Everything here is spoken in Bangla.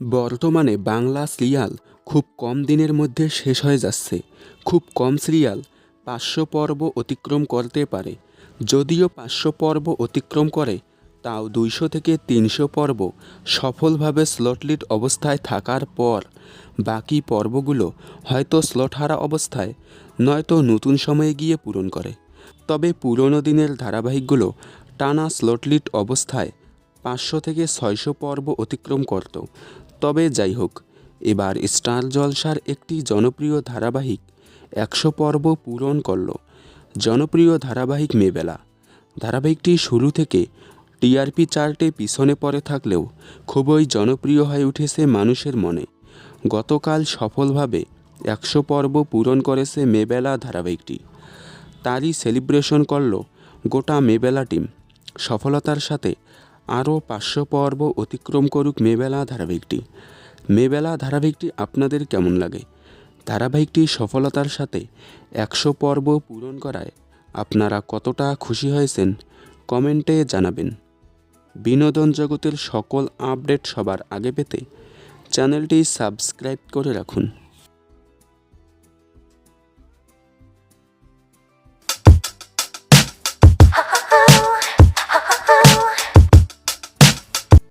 বর্তমানে বাংলা সিরিয়াল খুব কম দিনের মধ্যে শেষ হয়ে যাচ্ছে। খুব কম সিরিয়াল পাঁচশো পর্ব অতিক্রম করতে পারে। যদিও পাঁচশো পর্ব অতিক্রম করে, তাও দুইশো থেকে তিনশো পর্ব সফলভাবে স্লটলিট অবস্থায় থাকার পর বাকি পর্বগুলো হয়তো স্লটহারা অবস্থায়, নয়তো নতুন সময়ে গিয়ে পূরণ করে। তবে পুরনো দিনের ধারাবাহিকগুলো টানা স্লটলিট অবস্থায় পাঁচশো থেকে ছয়শো পর্ব অতিক্রম করত। তবে যাই হোক এবার স্টার জলসার একটি জনপ্রিয় ধারাবাহিক একশো পর্ব পূরণ করল। জনপ্রিয় ধারাবাহিক মেবেলা। ধারাবাহিকটি শুরু থেকে টিআরপি চার্টে পিছনে পড়ে থাকলেও খুবই জনপ্রিয় হয়ে উঠেছে মানুষের মনে। গতকাল সফলভাবে একশো পর্ব পূরণ করেছে মেবেলা ধারাবাহিকটি। তারই সেলিব্রেশন করল গোটা মেবেলা টিম। সফলতার সাথে আরও পাঁচশো পর্ব অতিক্রম করুক মেবেলা ধারাবাহিকটি। মেবেলা ধারাবাহিকটি আপনাদের কেমন লাগে? ধারাবাহিকটি সফলতার সাথে একশো পর্ব পূরণ করায় আপনারা কতটা খুশি হয়েছেন? কমেন্টে জানাবেন। বিনোদন জগতের সকল আপডেট সবার আগে পেতে চ্যানেলটি সাবস্ক্রাইব করে রাখুন।